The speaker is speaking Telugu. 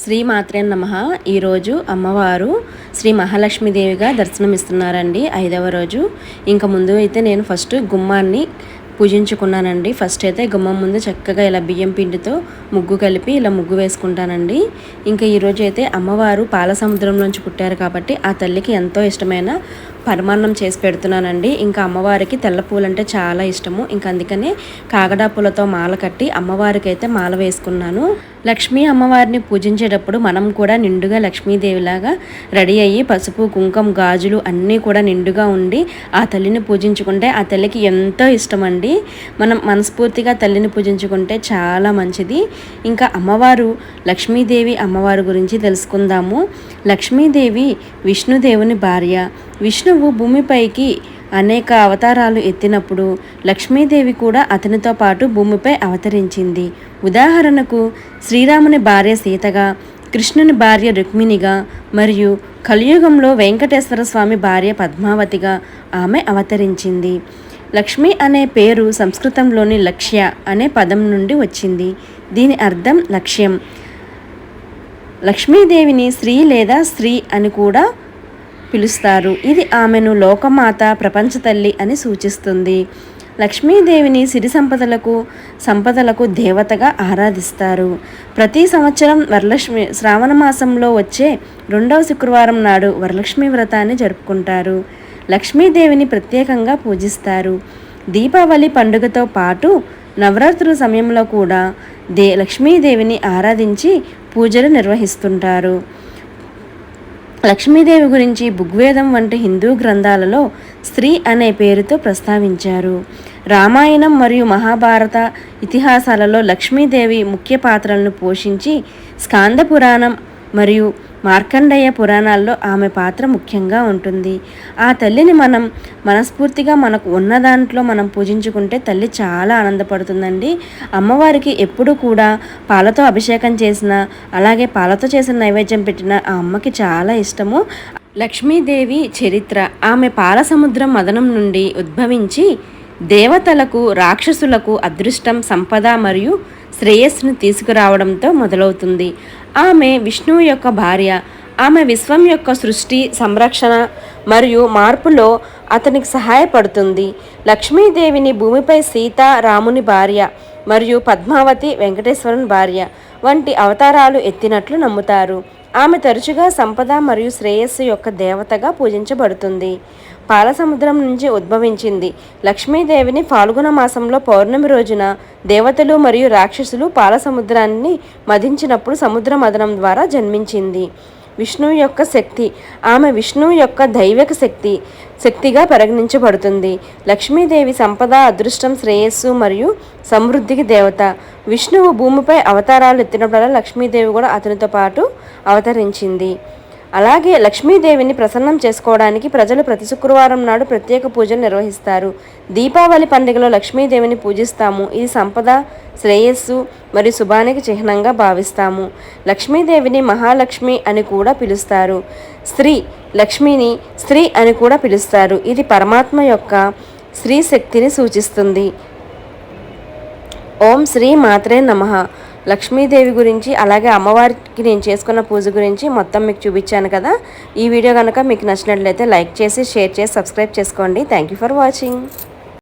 శ్రీ మాత్రే నమ. ఈరోజు అమ్మవారు శ్రీ మహాలక్ష్మీదేవిగా దర్శనమిస్తున్నారండి ఐదవ రోజు. ఇంకా ముందు అయితే నేను ఫస్ట్ గుమ్మాన్ని పూజించుకున్నానండి. ఫస్ట్ అయితే గుమ్మం ముందు చక్కగా ఇలా బియ్యం పిండితో ముగ్గు కలిపి ఇలా ముగ్గు వేసుకుంటానండి. ఇంకా ఈరోజు అయితే అమ్మవారు పాల సముద్రంలోంచి పుట్టారు కాబట్టి ఆ తల్లికి ఎంతో ఇష్టమైన పరమాన్నం చేసి పెడుతున్నానండి. ఇంకా అమ్మవారికి తెల్ల పూలంటే చాలా ఇష్టము. ఇంకా అందుకనే కాగడా పూలతో మాల కట్టి అమ్మవారికి అయితే మాల వేసుకున్నాను. లక్ష్మీ అమ్మవారిని పూజించేటప్పుడు మనం కూడా నిండుగా లక్ష్మీదేవిలాగా రెడీ అయ్యి పసుపు కుంకుమ గాజులు అన్నీ కూడా నిండుగా ఉండి ఆ తల్లిని పూజించుకుంటే ఆ తల్లికి ఎంతో ఇష్టం అండి మనం మనస్ఫూర్తిగా తల్లిని పూజించుకుంటే చాలా మంచిది. ఇంకా అమ్మవారు లక్ష్మీదేవి అమ్మవారి గురించి తెలుసుకుందాము. లక్ష్మీదేవి విష్ణుదేవుని భార్య. విష్ణువు భూమిపైకి అనేక అవతారాలు ఎత్తినప్పుడు లక్ష్మీదేవి కూడా అతనితో పాటు భూమిపై అవతరించింది. ఉదాహరణకు శ్రీరాముని భార్య సీతగా కృష్ణుని భార్య రుక్మిణిగా మరియు కలియుగంలో వెంకటేశ్వర స్వామి భార్య పద్మావతిగా ఆమె అవతరించింది. లక్ష్మి అనే పేరు సంస్కృతంలోని లక్ష్య అనే పదం నుండి వచ్చింది. దీని అర్థం లక్ష్యం. లక్ష్మీదేవిని స్త్రీ లేదా స్త్రీ అని కూడా పిలుస్తారు. ఇది ఆమెను లోకమాత ప్రపంచ తల్లి అని సూచిస్తుంది. లక్ష్మీదేవిని సిరి సంపదలకు సంపదలకు దేవతగా ఆరాధిస్తారు. ప్రతి సంవత్సరం వరలక్ష్మి శ్రావణ మాసంలో వచ్చే రెండవ శుక్రవారం నాడు వరలక్ష్మి వ్రతాన్ని జరుపుకుంటారు. లక్ష్మీదేవిని ప్రత్యేకంగా పూజిస్తారు. దీపావళి పండుగతో పాటు నవరాత్రుల సమయంలో కూడా దే లక్ష్మీదేవిని ఆరాధించి పూజలు నిర్వహిస్తుంటారు. లక్ష్మీదేవి గురించి బుగ్వేదం వంటి హిందూ గ్రంథాలలో స్త్రీ అనే పేరుతో ప్రస్తావించారు. రామాయణం మరియు మహాభారత ఇతిహాసాలలో లక్ష్మీదేవి ముఖ్య పాత్రలను పోషించి స్కాంద పురాణం మరియు మార్కండేయ పురాణాల్లో ఆమె పాత్ర ముఖ్యంగా ఉంటుంది. ఆ తల్లిని మనం మనస్ఫూర్తిగా మనకు ఉన్న దాంట్లో మనం పూజించుకుంటే తల్లి చాలా ఆనందపడుతుందండి. అమ్మవారికి ఎప్పుడు కూడా పాలతో అభిషేకం చేసిన అలాగే పాలతో చేసిన నైవేద్యం పెట్టిన ఆ అమ్మకి చాలా ఇష్టము. లక్ష్మీదేవి చరిత్ర. ఆమె పాల సముద్రం మదనం నుండి ఉద్భవించి దేవతలకు రాక్షసులకు అదృష్టం సంపద మరియు శ్రేయస్సును తీసుకురావడంతో మొదలవుతుంది. ఆమె విష్ణువు యొక్క భార్య. ఆమె విశ్వం యొక్క సృష్టి సంరక్షణ మరియు మార్పులో అతనికి సహాయపడుతుంది. లక్ష్మీదేవిని భూమిపై సీత రాముని భార్య మరియు పద్మావతి వెంకటేశ్వరుని భార్య వంటి అవతారాలు ఎత్తినట్లు నమ్ముతారు. ఆమె తరచుగా సంపద మరియు శ్రేయస్సు యొక్క దేవతగా పూజించబడుతుంది. పాలసముద్రం నుంచి ఉద్భవించింది. లక్ష్మీదేవిని ఫాల్గుణ మాసంలో పౌర్ణమి రోజున దేవతలు మరియు రాక్షసులు పాలసముద్రాన్ని మధించినప్పుడు సముద్ర మదనం ద్వారా జన్మించింది. విష్ణువు యొక్క శక్తి ఆమె విష్ణువు యొక్క దైవిక శక్తి శక్తిగా పరిగణించబడుతుంది. లక్ష్మీదేవి సంపద అదృష్టం శ్రేయస్సు మరియు సమృద్ధికి దేవత. విష్ణువు భూమిపై అవతారాలు ఎత్తినప్పుడల్లా లక్ష్మీదేవి కూడా అతనితో పాటు అవతరించింది. అలాగే లక్ష్మీదేవిని ప్రసన్నం చేసుకోవడానికి ప్రజలు ప్రతి శుక్రవారం నాడు ప్రత్యేక పూజలు నిర్వహిస్తారు. దీపావళి పండుగలో లక్ష్మీదేవిని పూజిస్తాము. ఇది సంపద శ్రేయస్సు మరియు శుభానికి చిహ్నంగా భావిస్తాము. లక్ష్మీదేవిని మహాలక్ష్మి అని కూడా పిలుస్తారు. స్త్రీ లక్ష్మిని స్త్రీ అని కూడా పిలుస్తారు. ఇది పరమాత్మ యొక్క స్త్రీ శక్తిని సూచిస్తుంది. ఓం శ్రీ మాత్రే నమః. లక్ష్మీదేవి గురించి అలాగే అమ్మవారికి నేను చేసుకున్న పూజ గురించి మొత్తం మీకు చూపించాను కదా. ఈ వీడియో కనుక మీకు నచ్చినట్లయితే లైక్ చేసి షేర్ చేసి సబ్స్క్రైబ్ చేసుకోండి. Thank you for watching